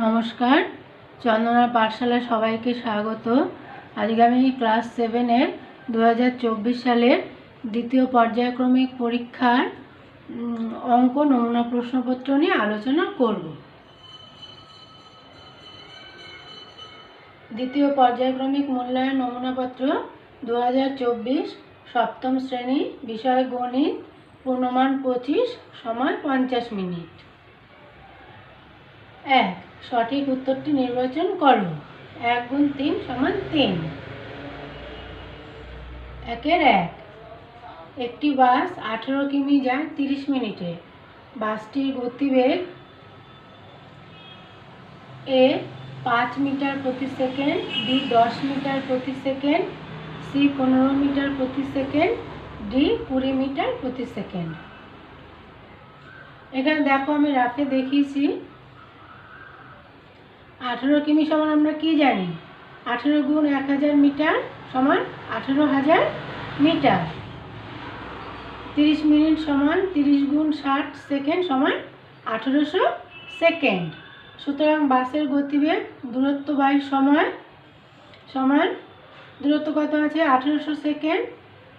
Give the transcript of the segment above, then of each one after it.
নমস্কার। চন্দনা পাঠশালায় সবাইকে স্বাগত। আজকে আমি ক্লাস সেভেনের দু হাজার চব্বিশ সালের দ্বিতীয় পর্যায়ক্রমিক পরীক্ষার অঙ্ক, নমুনা, প্রশ্নপত্র নিয়ে আলোচনা করব। দ্বিতীয় পর্যায়ক্রমিক মূল্যায়ন নমুনাপত্র দু হাজার চব্বিশ, সপ্তম শ্রেণি, বিষয় গণিত, পূর্ণমান পঁচিশ, সময় পঞ্চাশ মিনিট। এক, সঠিক উত্তরটি নির্বাচন করো। এক গুণ তিন সমান তিন। একের এক, একটি বাস আঠেরো কিমি যায় তিরিশ মিনিটে। বাসটির গতিবেগ এ পাঁচ মিটার প্রতি সেকেন্ড, বি দশ মিটার প্রতি সেকেন্ড, সি পনেরো মিটার প্রতি সেকেন্ড, ডি কুড়ি মিটার প্রতি সেকেন্ড। এখানে দেখো আমি রাখে দেখিয়েছি। আঠেরো কিমি সমান আমরা কি জানি? আঠেরো গুণ এক হাজার মিটার সমান আঠেরো হাজার মিটার। তিরিশ মিনিট সমান তিরিশ গুণ ষাট সেকেন্ড সমান আঠেরোশো সেকেন্ড। সুতরাং বাসের গতিবেগ দূরত্ব বাই সময় সমান, দূরত্ব কত আছে? আঠেরোশো সেকেন্ড।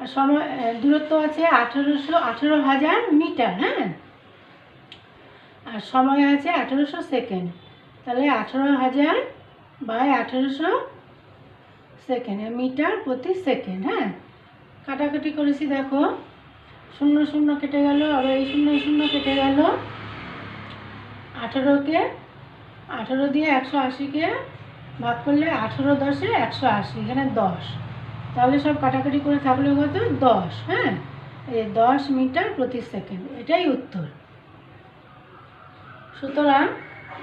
আর সময় দূরত্ব আছে আঠেরোশো আঠেরো হাজার মিটার হ্যাঁ? আর সময় আছে আঠেরোশো সেকেন্ড। তাহলে আঠেরো হাজার বাই আঠেরোশো সেকেন্ড মিটার প্রতি সেকেন্ড হ্যাঁ? কাটাকাটি করেছি, দেখো। শূন্য শূন্য কেটে গেল, আবার এই শূন্য শূন্য কেটে গেল। আঠেরোকে, আঠেরো দিয়ে একশো আশিকে ভাগ করলে আঠেরো দশে একশো আশি, এখানে দশ। তাহলে সব কাটাকাটি করে থাকলে কত? দশ হ্যাঁ? এই দশ মিটার প্রতি সেকেন্ড এটাই উত্তর। সুতরাং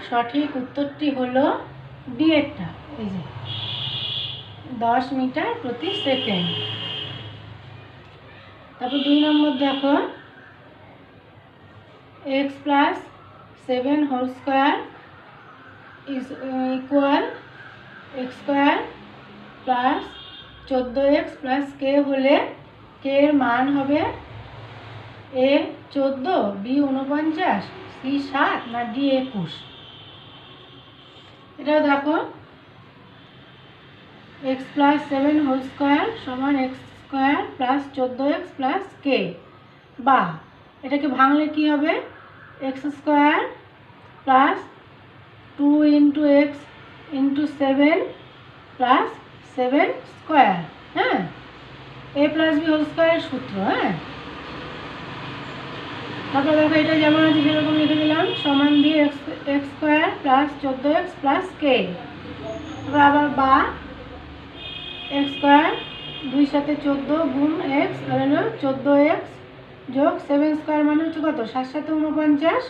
সঠিক উত্তরটি হলো ডি এরটা এই যে, দশ মিটার প্রতি সেকেন্ড। তারপর দুই নম্বর দেখো x plus seven whole square is equal x square plus চোদ্দ এক্স প্লাস কে হলে কে এর মান হবে এ চোদ্দ বি উনপঞ্চাশ সি সাত, না ডি একুশ। এটাও দেখো। X plus seven whole square সমান এক্স স্কোয়ার প্লাস চোদ্দ এক্স প্লাস কে বা এটাকে ভাঙলে কি হবে? X square plus two into x into seven plus seven square হ্যাঁ? এ প্লাস বি হোল স্কোয়ারের সূত্র হ্যাঁ? তারপর দেখো, এটা যেমন আছে, সেরকম লিখে দিলাম। সমান দিয়ে এক্স এক্স স্কোয়ার প্লাস চোদ্দ এক্স প্লাস কে তারপর আবার বা এক্স স্কোয়ার দুই সাথে চোদ্দ গুণ এক্স আর হলো চোদ্দ এক্স যোগ সেভেন স্কোয়ার মানে হচ্ছে কত? সাত সাথে উনপঞ্চাশ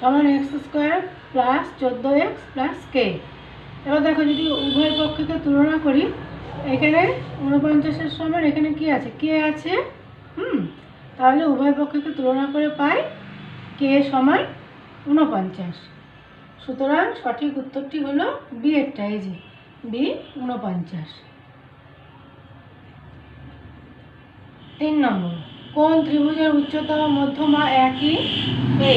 সমান এক্স স্কোয়ার প্লাস চোদ্দ এক্স প্লাস কে এবার দেখো, যদি উভয় পক্ষকে তুলনা করি, এখানে উনপঞ্চাশের সমান এখানে কি আছে? কে আছে? তাহলে উভয় পক্ষকে তুলনা করে পাই কে সমান উনপঞ্চাশ সুতরাং সঠিক উত্তরটি হলো বি এরটা এই বি উনপঞ্চাশ তিন নম্বর, কোন ত্রিভুজের উচ্চতম মধ্যমা একই? এ,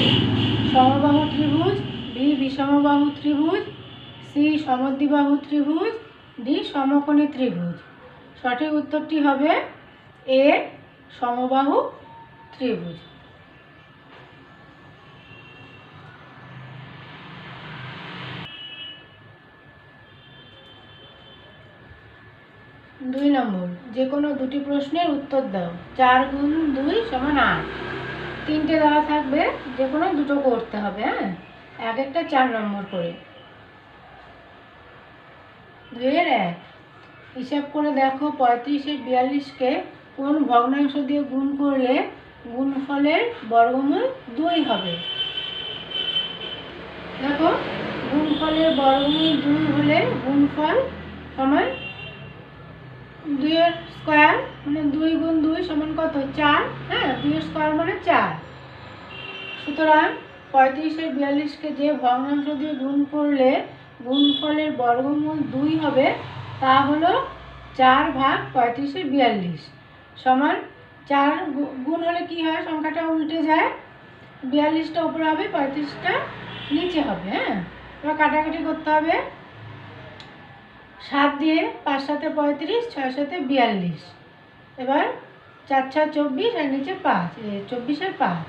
সমবাহু ত্রিভুজ, বি বিষমবাহু ত্রিভুজ, সি সমদ্বিবাহু ত্রিভুজ, ডি সমকোণী ত্রিভুজ। সঠিক উত্তরটি হবে এ, সমবাহু ত্রিভুজ। দুই নম্বর যে কোনো দুটি প্রশ্নের উত্তর দাও। চার গুণ দুই সমান আট। তিনটে দেওয়া থাকবে যে কোনো দুটো করতে হবে হ্যাঁ? এক একটা চার নম্বর করে। দুইয়ের এক। হিসাব করে দেখো, পঁয়ত্রিশের বিয়াল্লিশকে কোন ভগ্নাংশ দিয়ে গুণ করলে গুণফলের বর্গমূল দুই হবে। দেখো, গুণফলের বর্গমূল দুই হলে গুণফল সমান দুইয়ের স্কোয়ার মানে দুই গুণ দুই সমান কত? চার হ্যাঁ দুইয়ের স্কোয়ার মানে চার। সুতরাং পঁয়ত্রিশের বিয়াল্লিশকে যে ভগ্নাংশ দিয়ে গুণ করলে গুণফলের বর্গমূল দুই হবে, তা হলো চার ভাগ পঁয়ত্রিশের বিয়াল্লিশ সমান চার গুণ হলে কি হয়? সংখ্যাটা উল্টে যায়। বিয়াল্লিশটা উপরে হবে, পঁয়ত্রিশটা নিচে হবে হ্যাঁ? এবার কাটাকাটি করতে হবে। সাত দিয়ে পাঁচ সাথে পঁয়ত্রিশ, ছয় সাথে বিয়াল্লিশ। এবার চার, ছয়, চব্বিশ আর নিচে পাঁচ চব্বিশের পাঁচ।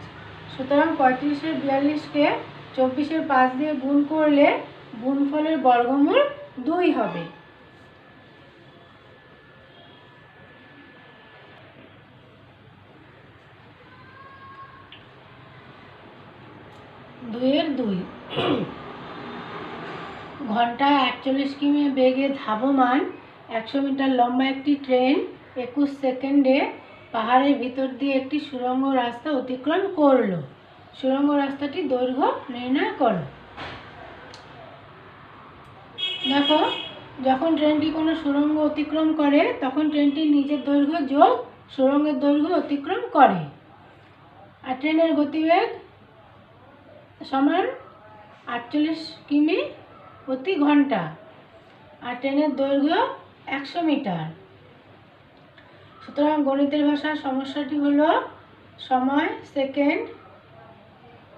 সুতরাং পঁয়ত্রিশের বিয়াল্লিশকে চব্বিশের পাঁচ দিয়ে গুণ করলে গুণফলের বর্গমূল দুই হবে। দুইয়ের দুই। ঘন্টায় একচল্লিশ কিমি বেগে ধাবমান, একশো মিটার লম্বা একটি ট্রেন একুশ সেকেন্ডে পাহাড়ের ভিতর দিয়ে একটি সুড়ঙ্গ রাস্তা অতিক্রম করল। সুড়ঙ্গ রাস্তাটি দৈর্ঘ্য নির্ণয় করো। দেখো, যখন ট্রেনটি কোনো সুড়ঙ্গ অতিক্রম করে, তখন ট্রেনটির নিজের দৈর্ঘ্য যোগ সুড়ঙ্গের দৈর্ঘ্য অতিক্রম করে। আর ট্রেনের গতিবেগ? সমান আটচল্লিশ কিমি প্রতি ঘণ্টা আর ট্রেনের দৈর্ঘ্য একশো মিটার। সুতরাং গণিতের ভাষার সমস্যাটি হলো সময়, সেকেন্ড,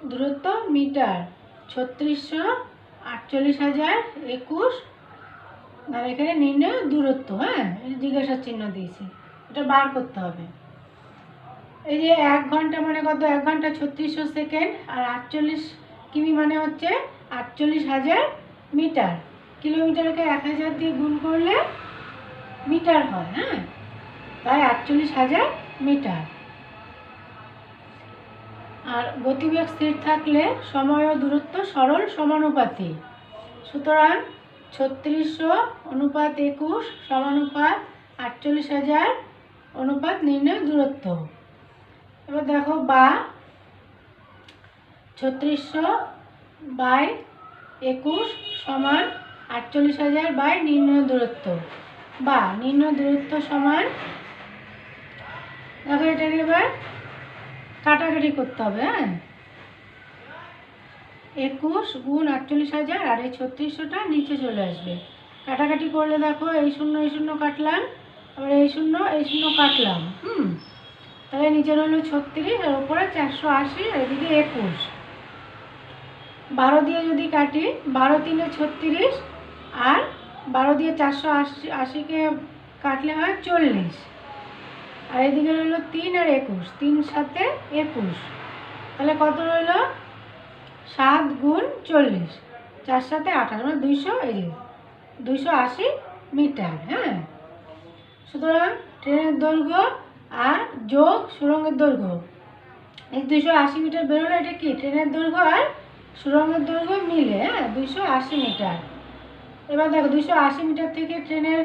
দূরত্ব, মিটার। ছত্রিশশো আটচল্লিশ হাজার একুশ। আর এখানে নির্ণয় দূরত্ব হ্যাঁ? জিজ্ঞাসার চিহ্ন দিয়েছি। এটা বার করতে হবে। এই যে এক ঘণ্টা মানে কত? এক ঘণ্টা ছত্রিশশো সেকেন্ড আর আটচল্লিশ কিমি মানে হচ্ছে আটচল্লিশ হাজার মিটার। কিলোমিটারকে এক হাজার দিয়ে গুণ করলে মিটার হয় হ্যাঁ? তাই আটচল্লিশ হাজার মিটার। আর গতিবেগ স্থির থাকলে সময় ও দূরত্ব সরল সমানুপাতি সুতরাং ছত্রিশশো অনুপাত একুশ সমানুপাত আটচল্লিশ হাজার অনুপাত নির্ণয় দূরত্ব। এবার দেখো বা ছত্রিশশো বাই একুশ সমান আটচল্লিশ হাজার বাই নিম্ন দূরত্ব। বা নিম্ন দূরত্ব সমান দেখো এটাকে এবার কাটাকাটি করতে হবে হ্যাঁ? একুশ গুণ আটচল্লিশ হাজার আর এই ছত্রিশশোটা নিচে চলে আসবে। কাটাকাটি করলে দেখো এই শূন্য এই শূন্য কাটলাম আবার এই শূন্য এই শূন্য কাটলাম, হুম? তাহলে নিচের হলো ছত্রিশ আর উপরে চারশো আশি, আর এদিকে একুশ। বারো দিয়ে যদি কাটি, বারো তিনে ছত্রিশ আর বারো দিয়ে চারশো আশি, আশিকে কাটলে হয় চল্লিশ। আর এদিকে রইল তিন আর একুশ, তিন সাথে একুশ। তাহলে কত রইল? সাত গুণ চল্লিশ, চার সাথে আঠাশ মানে দুইশো এই যে দুইশো আশি মিটার হ্যাঁ? সুতরাং ট্রেনের দৈর্ঘ্য আর যোগ সুরঙ্গের দৈর্ঘ্য। এই দুইশো আশি মিটার বেরোলো এটা কি? ট্রেনের দৈর্ঘ্য আর সুরঙ্গের দৈর্ঘ্য মিলে হ্যাঁ দুইশো আশি মিটার। এবার দেখো, দুইশো আশি মিটার থেকে ট্রেনের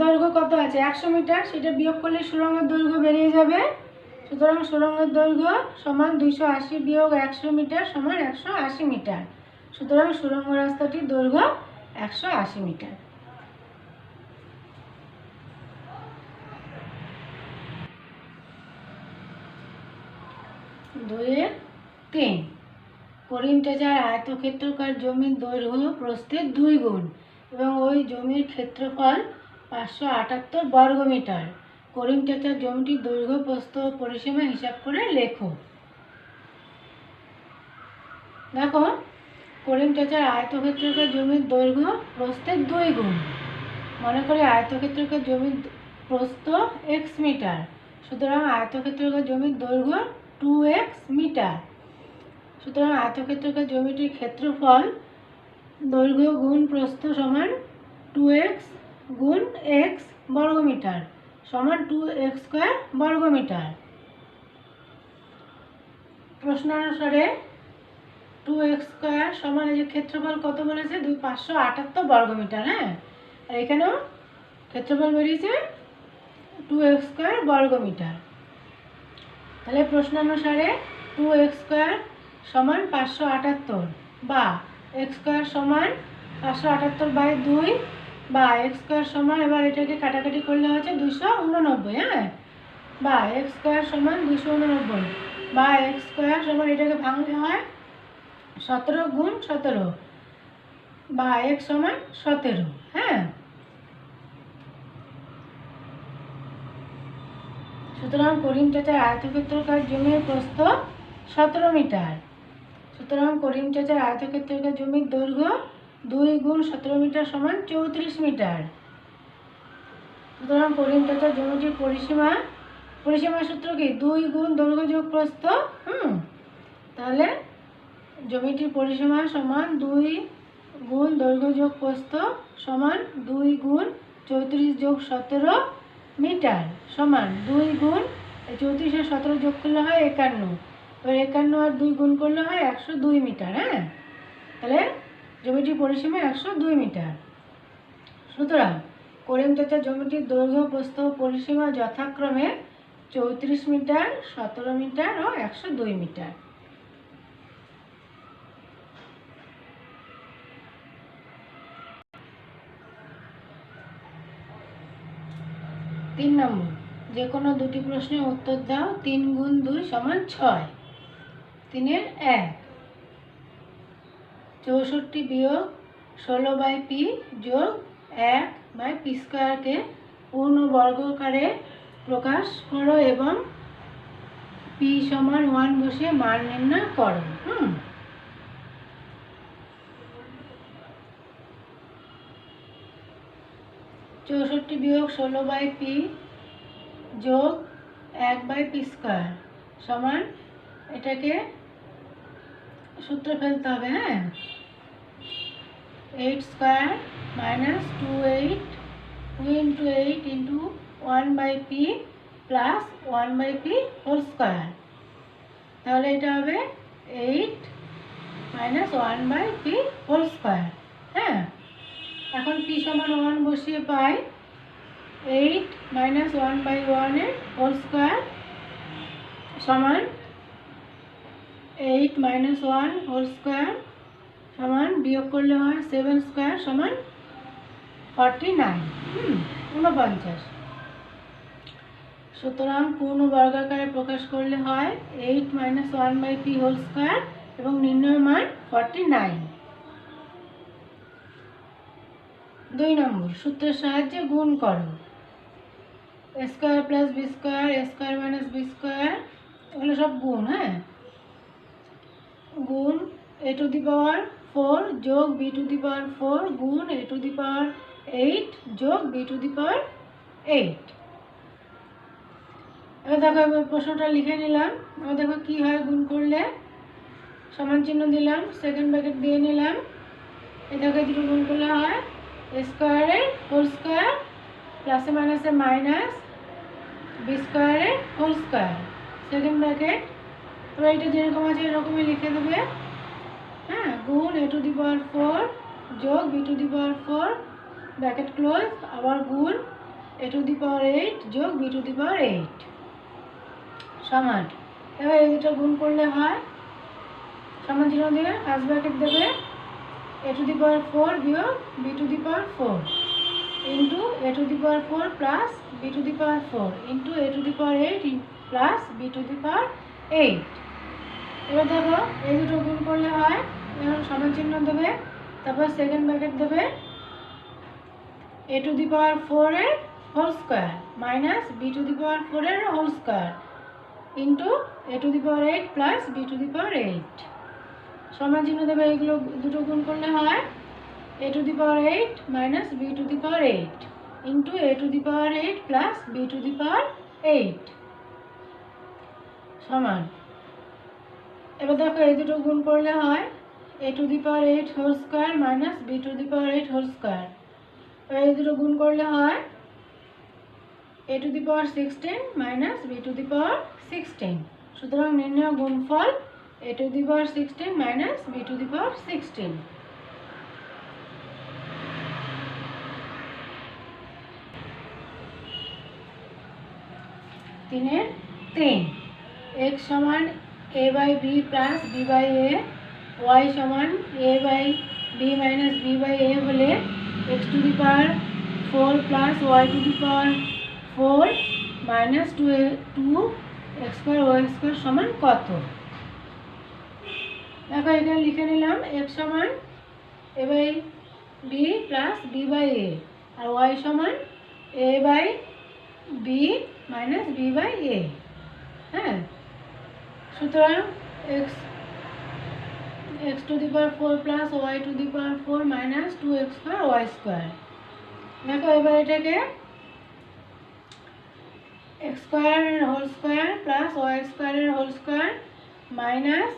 দৈর্ঘ্য কত আছে? একশো মিটার, সেটা বিয়োগ করলে সুরঙ্গের দৈর্ঘ্য বেরিয়ে যাবে। সুতরাং সুরঙ্গের দৈর্ঘ্য সমান দুইশো আশি বিয়োগ একশো মিটার সমান একশো আশি মিটার। সুতরাং সুরঙ্গ রাস্তাটির দৈর্ঘ্য একশো আশি মিটার। দুইয়ের তিন। করিম চাচার আয়তক্ষেত্রকার জমির দৈর্ঘ্য প্রস্থের দুই গুণ এবং ওই জমির ক্ষেত্রফল পাঁচশো আটাত্তর বর্গ মিটার। করিম চাচার জমিটির দৈর্ঘ্য, প্রস্থ পরিসীমা হিসাব করে লেখো। দেখো, করিম চাচার আয়তক্ষেত্রকার জমির দৈর্ঘ্য প্রস্থের দুই গুণ। মনে করি আয়তক্ষেত্রকার জমির প্রস্থ এক্স মিটার। সুতরাং আয়তক্ষেত্রকার জমির দৈর্ঘ্য টু এক্স মিটার। সুতরাং আয়তক্ষেত্রকার জমিটির ক্ষেত্রফল দৈর্ঘ্য গুণ প্রস্থ সমান টু এক্স গুণ এক্স বর্গমিটার সমান টু এক্স স্কোয়ার বর্গমিটার। প্রশ্ন অনুসারে টু এক্স স্কোয়ার সমান এই যে ক্ষেত্রফল কত বলেছে? দুই পাঁচশো আটাত্তর বর্গমিটার হ্যাঁ? আর এখানেও ক্ষেত্রফল বেরিয়েছে টু এক্স স্কোয়ার বর্গমিটার। তাহলে প্রশ্ন অনুসারে টু এক্স স্কোয়ার সমান পাঁচশো আটাত্তর বা এক্স স্কোয়ার সমান পাঁচশো আটাত্তর বাই দুই বা এক্স স্কোয়ার সমান, এবার এটাকে কাটাকাটি করলে হচ্ছে দুশো উননব্বই হ্যাঁ? বা এক্স স্কোয়ার সমান দুশো উননব্বই বা এক্স স্কোয়ার সমান এটাকে ভাঙলে হয় সতেরো গুণ সতেরো বা এক্স সমান সতেরো হ্যাঁ? সুতরাং করিম চাচার আয়তক্ষেত্রকার জমির প্রস্থ সতেরো মিটার। সুতরাং করিম চাচার আয়তক্ষেত্রাকার জমির দৈর্ঘ্য দুই গুণ সতেরো মিটার সমান চৌত্রিশ মিটার। সুতরাং করিম চাচার জমিটির পরিসীমা পরিসীমা সূত্র কি? দুই গুণ দৈর্ঘ্য যোগ প্রস্থ, হুম? তাহলে জমিটির পরিসীমা সমান দুই গুণ দৈর্ঘ্য যোগ প্রস্থ সমান দুই গুণ চৌত্রিশ যোগ সতেরো মিটার সমান দুই গুণ চৌত্রিশ আর সতেরো যোগ করলে হয় একান্ন। এবার একান্ন আর দুই গুণ করলে হয় একশো দুই মিটার হ্যাঁ? তাহলে জমিটির পরিসীমা একশো দুই মিটার। সুতরাং করিম চাচা জমিটির দৈর্ঘ্য, প্রস্থ, পরিসীমা যথাক্রমে চৌত্রিশ মিটার, সতেরো মিটার ও একশো দুই মিটার। তিন নম্বর যে কোনো দুটি প্রশ্নের উত্তর দাও, তিন গুণ দুই সমান ছয়। তিনের এক, চৌষট্টি বিয়োগ ষোলো বাই পি যোগ এক বাই পি স্কোয়ারকে পূর্ণ বর্গকারে প্রকাশ করো এবং পি সমান ওয়ান বসে মান নির্ণয় করো, হুম? চৌষট্টি বিয়োগ ষোলো বাই পি যোগ এক বাই পি স্কোয়ার সমান এটাকে সূত্রে ফেলতে হবে হ্যাঁ? Eight square minus two eight two into eight into one by p plus one by p whole square তাহলে এটা হবে eight minus one by p whole square হ্যাঁ? এখন পি সমান ওয়ান বসিয়ে পাই এইট মাইনাস ওয়ান বাই ওয়ানের whole square সমান eight minus one whole square সমান বিয়োগ করলে হয় সেভেন স্কোয়ার সমান ফর্টি নাইন ঊনপঞ্চাশ। সুতরাং পূর্ণ বর্গাকারে প্রকাশ করলে হয় eight minus one by p whole square এবং নির্ণয় মান ফর্টি নাইন দুই নম্বর, সূত্রের সাহায্যে গুণ করো। Square plus b square square minus b square, এগুলো সব গুণ হ্যাঁ? গুণ a to the power four যোগ b to the power four, গুণ a to the power eight যোগ b to the power eight. এবার দেখো, এবার প্রশ্নটা লিখে নিলাম। এবার দেখো কী হয় গুণ করলে? সমান চিহ্ন দিলাম সেকেন্ড ব্র্যাকেট দিয়ে নিলাম। দেখো দুটো গুণ করলে হয় স্কোয়ারের হোল স্কোয়ার প্লাসে মাইনাসে মাইনাস বি স্কোয়ারের হোল স্কোয়ার। Second bracket. এবার এটা যেরকম আছে এরকমই লিখে দেবে। হ্যাঁ গুণ a to the power four যোগ b to the power four bracket close, আবার গুণ a to the power eight যোগ b to the power eight সমান। এবার এই দুটো গুণ করলে হয়। সমান চিহ্ন দিয়ে ফার্স্ট ব্র্যাকেট দেবে। A to the power four বিয়োগ b to the power four into a to the power four plus b to the power four into a to the power eight plus b to the power eight এবার দেখো এই দুটো গুণ করলে হয় এখন সমান চিহ্ন দেবে তারপর সেকেন্ড ব্র্যাকেট দেবে এ টু দি পাওয়ার ফোরের whole square minus b to the power ফোরের whole square into a to the power eight plus b to the power eight সমান চিহ্ন দেবে এগুলো দুটো গুণ করলে হয় a to the power eight minus b to the power eight into a to the power eight plus b to the power eight সমান। এবার দেখো এই দুটো গুণ করলে হয় a to the power eight whole square minus b to the power eight whole square এবার এই দুটো গুণ করলে হয় a to the power sixteen minus b to the power sixteen সুতরাং নির্ণয় গুণফল a to the power sixteen minus b to the power sixteen তিনের তিন। এক্স সমান a by b plus b by a y সমান a by b minus b by a হলে x to the power four plus y to the power four minus two a two x square y square সমান কত? দেখো, এখানে লিখে নিলাম x সমান a by b plus b by a R y সমান a by b minus b by a হ্যাঁ? সুতরাং x x to the power four plus y to the power four minus two x square y square দেখো, এবার এটাকে x স্কোয়ারের whole square plus y স্কোয়ারের whole square minus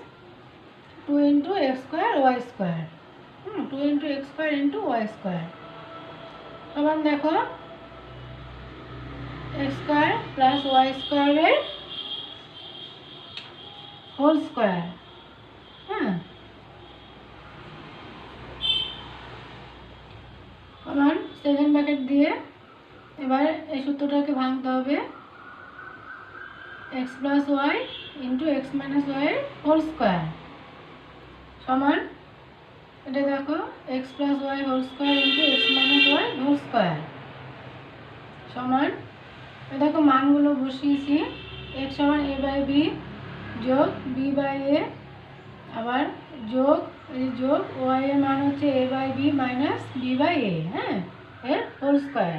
two into x square y square hmm two into x square into y square সমান দেখো x square plus y স্কোয়ারের whole square হ্যাঁ সমান সেকেন্ড ব্র্যাকেট দিয়ে এবার এই সূত্রটাকে ভাঙতে হবে। X plus y into x minus y whole square সমান এটা দেখো x plus y whole square into x minus y whole square সমান এ দেখো মানগুলো বসিয়েছি এক্স সমান এ বাই বি যোগ বি বাই এ আবার যোগ, এই যোগ ওয়াই এর মান হচ্ছে a by b minus b by a হ্যাঁ এর হোল স্কোয়ার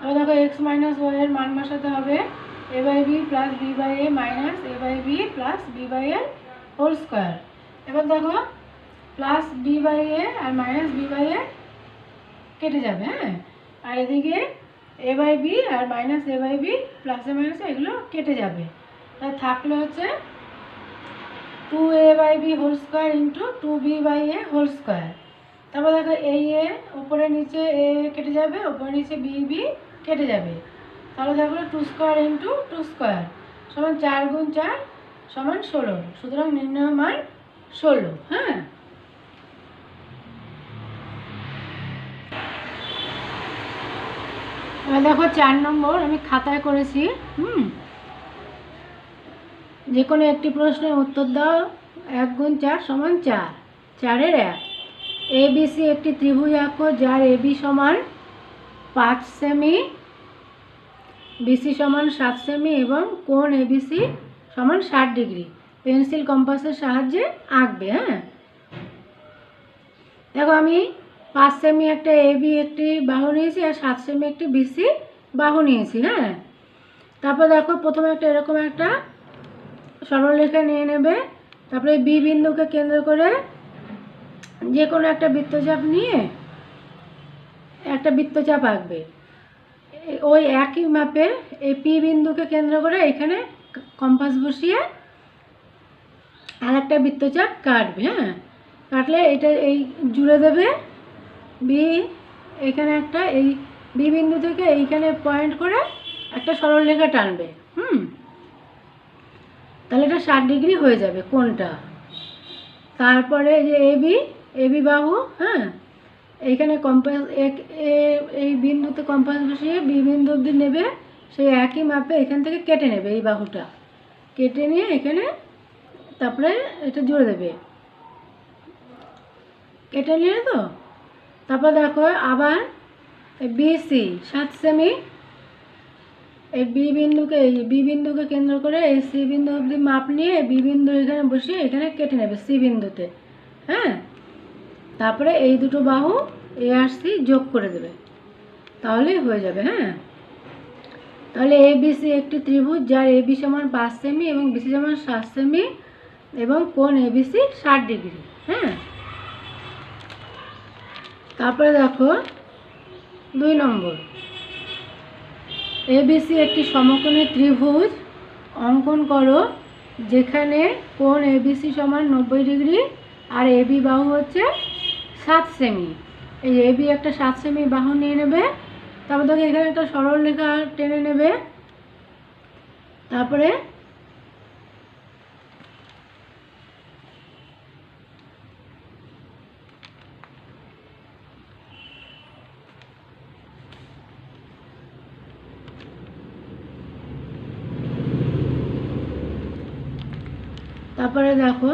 এবার দেখো এক্স মাইনাস ওয়াই এর মান বসাতে হবে a by b plus b by a minus a by b plus b by এর হোল স্কোয়ার এবার দেখো প্লাস বি বাই এ আর মাইনাস বি বাই এ কেটে যাবে হ্যাঁ? আর এদিকে a by b R minus a by b plus a মাইনাসে এগুলো কেটে যাবে। তা থাকলে হচ্ছে two a by b whole square into two b by a whole square তারপর দেখো, এই এ উপরে নিচে এ কেটে যাবে, উপরে নিচে বি বি কেটে যাবে। তাহলে থাকল two square into two square সমান চার গুণ চার, সমান ষোলো। সুতরাং নির্ণয় মান ষোলো হ্যাঁ। দেখো চার নম্বর আমি খাতায় করেছি, হুম। যে কোনো একটি প্রশ্নের উত্তর দাও, এক গুণ চার সমান চার, চারের এক। এ বিসি একটি ত্রিভুজ আঁকো, যার এ, বি সমান পাঁচ সেমি বিসি সমান সাত সেমি এবং কোন কোণ এবিসি সমান ষাট ডিগ্রি। পেন্সিল কম্পাসের সাহায্যে আঁকবে হ্যাঁ? দেখো আমি পাঁচ সেমি একটা এবি একটি বাহু নিয়েছি আর সাত সেমি একটি বিসি বাহু নিয়েছি হ্যাঁ? তারপর দেখো প্রথমে একটা এরকম একটা সরলরেখা নিয়ে নেবে, তারপরে বি বিন্দুকে কেন্দ্র করে যে কোনো একটা বৃত্তচাপ নিয়ে একটা বৃত্তচাপ আঁকবে। ওই একই মাপে এই পি বিন্দুকে কেন্দ্র করে এখানে কম্পাস বসিয়ে আর একটা বৃত্তচাপ কাটবে হ্যাঁ? কাটলে এটা এই জুড়ে দেবে বি এখানে একটা, এই বি বিন্দু থেকে এইখানে পয়েন্ট করে একটা সরলরেখা টানবে, হুম? তাহলে এটা ষাট ডিগ্রি হয়ে যাবে কোনটা তারপরে যে এবি এবি বাহু হ্যাঁ? এইখানে কম্পাস এক এ- এই বিন্দুতে কম্পাস বসিয়ে বি বিন্দু অবধি নেবে, সেই একই মাপে এখান থেকে কেটে নেবে এই বাহুটা। কেটে নিয়ে এখানে তারপরে এটা জুড়ে দেবে। কেটে নিলে তো? তারপর দেখো, আবার বিসি সাত সেমি এই বি বিন্দুকে, এই বি বিন্দুকে কেন্দ্র করে এই সি বিন্দু অবধি মাপ নিয়ে বি বিন্দু এখানে বসিয়ে এখানে কেটে নেবে সি বিন্দুতে। হ্যাঁ? তারপরে এই দুটো বাহু এ আর সি যোগ করে দেবে। তাহলেই হয়ে যাবে হ্যাঁ? তাহলে এ বিসি একটি ত্রিভুজ, যার এ বি সমান পাঁচ সেমি এবং বিসি সমান সাত সেমি এবং কোন এ বিসি ষাট ডিগ্রি হ্যাঁ? তারপরে দেখো, দুই নম্বর। এবিসি একটি সমকোণী ত্রিভুজ, অঙ্কন করো, যেখানে কোণ এবিসি সমান নব্বই ডিগ্রি আর এবি বাহু হচ্ছে সাত সেমি। এই এবি একটা সাত সেমি বাহু নিয়ে নেবে, তারপর দেখো এখানে একটা সরল রেখা টেনে নেবে। তারপরে তারপরে দেখো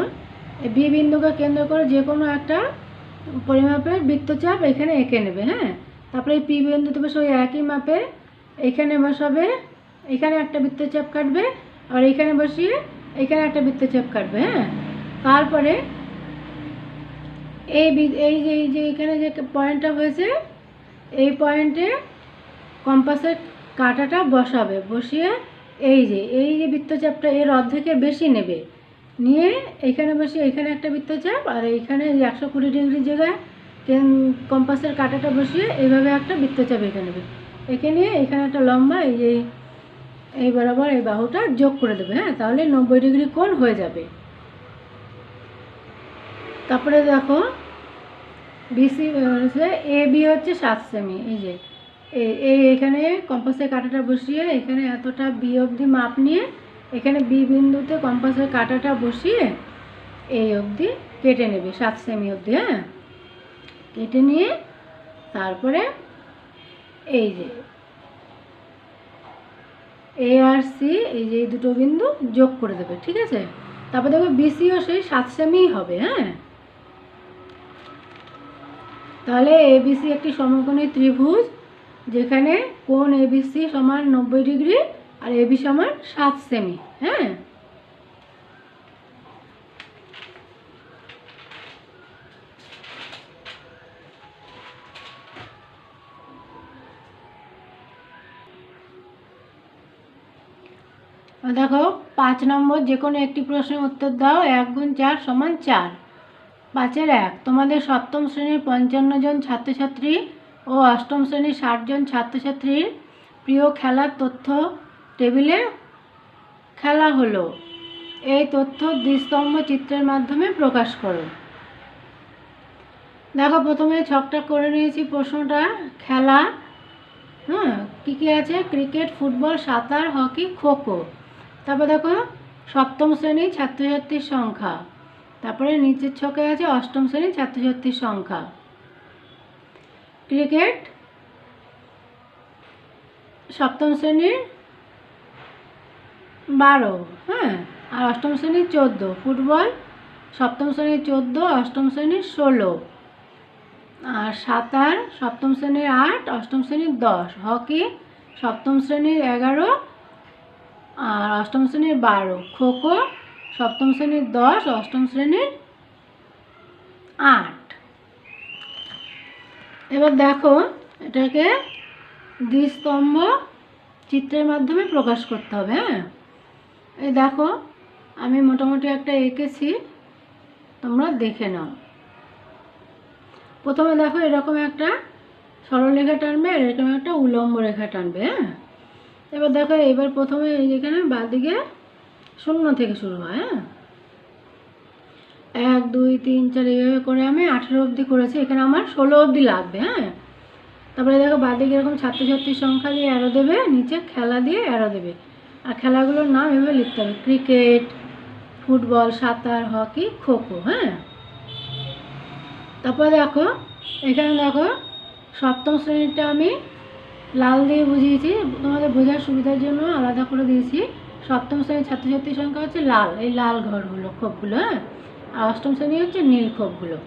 বি বিন্দুকে কেন্দ্র করে যে কোনো একটা পরিমাপের বৃত্তচাপ এখানে এঁকে নেবে হ্যাঁ? তারপরে এই পি বিন্দুতে বসে ওই একই মাপে এখানে বসাবে, এখানে একটা বৃত্তচাপ কাটবে আর এখানে বসিয়ে এখানে একটা বৃত্তচাপ কাটবে হ্যাঁ? তারপরে এই এই যে এই যে এখানে যে পয়েন্টটা হয়েছে, এই পয়েন্টে কম্পাসের কাঁটাটা বসাবে, বসিয়ে এই যে এই যে বৃত্তচাপটা এর অর্ধেকের বেশি নেবে নিয়ে এইখানে বসে এইখানে একটা বৃত্তচাপ আর এইখানে একশো কুড়ি ডিগ্রির জায়গায় কেন- কম্পাসের কাঁটাটা বসিয়ে এইভাবে একটা বৃত্তচাপ এঁকে নেবে। এঁকে নিয়ে এখানে একটা লম্বা এই যে, এই বরাবর এই বাহুটা যোগ করে দেবে হ্যাঁ? তাহলে নব্বই ডিগ্রি কোণ হয়ে যাবে। তারপরে দেখো, বিসি, হচ্ছে এ বি হচ্ছে সাত সেমি, এই যে। এই এখানে কম্পাসের কাঁটাটা বসিয়ে এখানে এতটা বি অবধি মাপ নিয়ে এখানে বি বিন্দুতে কম্পাসের কাঁটাটা বসিয়ে এই অবধি কেটে নেবে, সাত সেমি অবধি হ্যাঁ? কেটে নিয়ে তারপরে এই যে এ আর সি এই যে এই দুটো বিন্দু যোগ করে দেবে, ঠিক আছে? তারপর দেখবে বিসিও সেই সাত সেমিই হবে হ্যাঁ? তাহলে এবিসি একটি সমকোণী ত্রিভুজ যেখানে কোণ এবিসি সমান নব্বই ডিগ্রি আর এবি সমান সাত সেমি হ্যাঁ? দেখো, পাঁচ নম্বর যে কোনো একটি প্রশ্নের উত্তর দাও, এক গুণ চার সমান চার। পাঁচের এক, তোমাদের সপ্তম শ্রেণির পঞ্চান্ন জন ছাত্রছাত্রী ও অষ্টম শ্রেণির ষাট জন ছাত্রছাত্রীর প্রিয় খেলার তথ্য টেবিলে খেলা হলো। এই তথ্য দ্বিস্তম্ভ চিত্রের মাধ্যমে প্রকাশ করো। দেখো, প্রথমে ছকটা করে নিয়েছি প্রশ্নটা। খেলা হ্যাঁ কী কী আছে? ক্রিকেট, ফুটবল, সাঁতার, হকি, খোখো। তারপর দেখো, সপ্তম শ্রেণির ছাত্রছাত্রীর সংখ্যা। তারপরে নিচের ছকে আছে অষ্টম শ্রেণির ছাত্রছাত্রীর সংখ্যা। ক্রিকেট, সপ্তম শ্রেণির বারো হ্যাঁ? আর অষ্টম শ্রেণির চোদ্দ, ফুটবল, সপ্তম শ্রেণির চোদ্দ, অষ্টম শ্রেণির ষোলো। আর সাঁতার, সপ্তম শ্রেণির আট, অষ্টম শ্রেণির দশ। হকি, সপ্তম শ্রেণির এগারো, আর অষ্টম শ্রেণির বারো। খোখো, সপ্তম শ্রেণির দশ, অষ্টম শ্রেণির আট। এবার দেখো, এটাকে দ্বিস্তম্ভ চিত্রের মাধ্যমে প্রকাশ করতে হবে হ্যাঁ? এই দেখো, আমি মোটামুটি একটা এঁকেছি, তোমরা দেখে নাও। প্রথমে দেখো এরকম একটা সরলরেখা টানবে এরকম একটা উলম্ব রেখা টানবে হ্যাঁ? এবার দেখো, এবার প্রথমে এই যেখানে বাঁদিকে শূন্য থেকে শুরু হয় হ্যাঁ? এক, দুই, তিন, চার, এইভাবে করে আমি আঠেরো অবধি করেছি, এখানে আমার ষোলো অবধি লাগবে হ্যাঁ? তারপরে দেখো বাঁদিকে এরকম ছাত্রছাত্রীর সংখ্যা দিয়ে অ্যারো দেবে, নিচে খেলা দিয়ে অ্যারো দেবে। আর খেলাগুলোর নাম এভাবে লিখতে হবে। ক্রিকেট, ফুটবল, সাঁতার, হকি, খোখো হ্যাঁ? তারপর দেখো, এখানে দেখো, সপ্তম শ্রেণীটা আমি লাল দিয়ে বুঝিয়েছি। তোমাদের বোঝার সুবিধার জন্য আলাদা করে দিয়েছি। সপ্তম শ্রেণির ছাত্রছাত্রীর সংখ্যা হচ্ছে লাল। এই লাল ঘরগুলো, খোপগুলো হ্যাঁ? আর অষ্টম শ্রেণি হচ্ছে নীল খোপগুলো।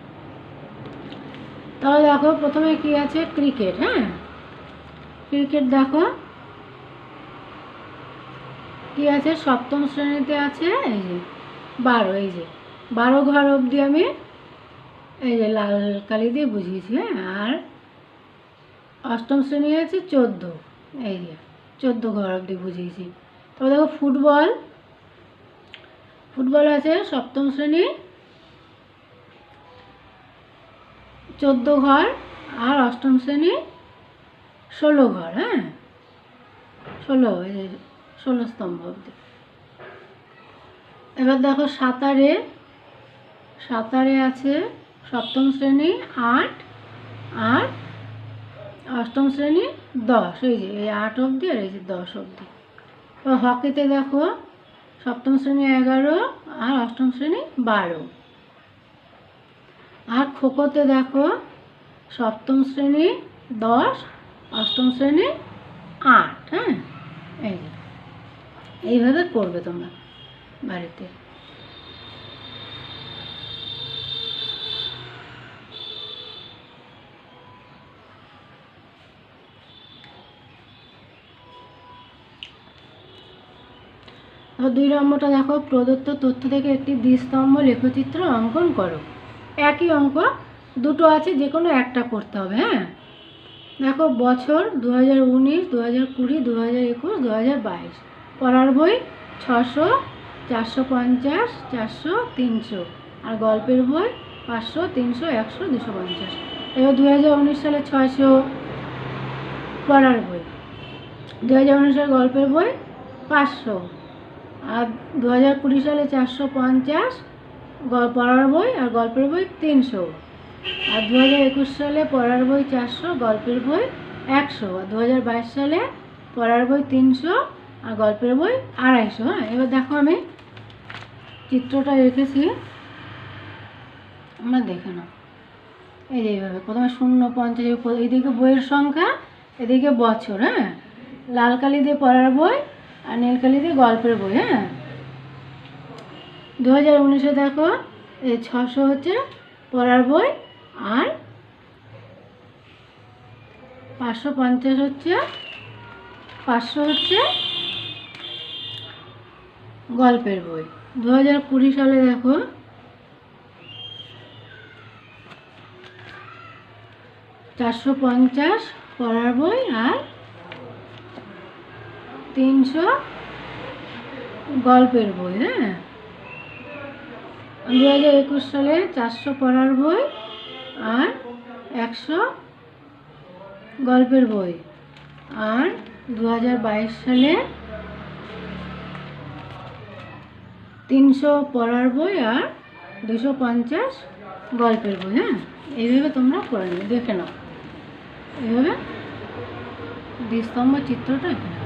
তাহলে দেখো, প্রথমে কি আছে? ক্রিকেট হ্যাঁ? ক্রিকেট দেখো কি আছে? সপ্তম শ্রেণীতে আছে, এই যে, বারো, এই যে, বারো ঘর অবধি আমি, এই যে, লাল কালি দিয়ে বুঝিয়েছি হ্যাঁ? আর অষ্টম শ্রেণি আছে চোদ্দ, এই যে, চোদ্দ ঘর অবধি বুঝিয়েছি। তবে দেখো ফুটবল ফুটবল আছে সপ্তম শ্রেণি, চোদ্দ ঘর, আর অষ্টম শ্রেণি ষোলো ঘর হ্যাঁ? ষোলো ষোলো স্তম্ভ অবধি। এবার দেখো সাঁতারে সাঁতারে আছে সপ্তম শ্রেণি, আট, আর অষ্টম শ্রেণি, দশ। এই যে, এই আট অবধি আর এই যে দশ অবধি। এবার হকিতে দেখো সপ্তম শ্রেণি এগারো, আর অষ্টম শ্রেণি বারো। আর খোখোতে দেখো সপ্তম শ্রেণি দশ, অষ্টম শ্রেণি আট হ্যাঁ? এই যে। এইভাবে করবে তোমরা বাড়িতে। দুই নম্বরটা দেখো, প্রদত্ত তথ্য থেকে একটি দ্বিস্তম্ভ লেখচিত্র অঙ্কন করো। একই অঙ্ক, দুটো আছে যে কোনো একটা করতে হবে হ্যাঁ? দেখো, বছর দু হাজার উনিশ দু হাজার কুড়ি দু হাজার একুশ দু হাজার বাইশ। পড়ার বই ছশো, চারশো পঞ্চাশ, চারশো তিনশো। আর গল্পের বই পাঁচশো, তিনশো, একশো, দুশো পঞ্চাশ। এবার দু হাজার উনিশ সালে ছয়শো পড়ার বই। দু হাজার উনিশ সালে গল্পের বই পাঁচশো। আর দু হাজার কুড়ি সালে চারশো পঞ্চাশ পড়ার বই আর গল্পের বই তিনশো। আর দু হাজার একুশ সালে পড়ার বই চারশো, গল্পের বই একশো। আর দু হাজার বাইশ সালে পড়ার বই তিনশো। আর গল্পের বই আড়াইশো হ্যাঁ? এবার দেখো আমি চিত্রটা রেখেছি। আমরা দেখে নাও। এই যে এইভাবে, প্রথমে শূন্য, পঞ্চাশ এইদিকে বইয়ের সংখ্যা, এদিকে বছর হ্যাঁ? লাল কালি দিয়ে পড়ার বই আর নীল কালি দিয়ে গল্পের বই হ্যাঁ? দু হাজার উনিশে দেখো এই ছশো হচ্ছে পড়ার বই আর পাঁচশো পঞ্চাশ হচ্ছে, পাঁচশো হচ্ছে গল্পের বই। দু হাজার কুড়ি সালে দেখো, চারশো পঞ্চাশ পড়ার বই আর তিনশো গল্পের বই হ্যাঁ? দু হাজার একুশ সালে চারশো পড়ার বই আর একশো গল্পের বই। আর দু হাজার বাইশ সালে তিনশো পড়ার বই আর দুশো পঞ্চাশ গল্পের বই হ্যাঁ? এইভাবে তোমরা পড়ে নেবে, দেখে নাও। এইভাবে দ্বিস্তম্ভ চিত্রটা এখানে।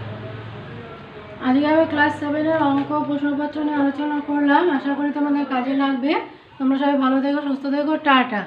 আজকে আমি ক্লাস সেভেনের অঙ্ক, প্রশ্নপত্র নিয়ে আলোচনা করলাম। আশা করি তোমাদের কাজে লাগবে। তোমরা সবাই ভালো থেকো, সুস্থ থেকো, টাটা।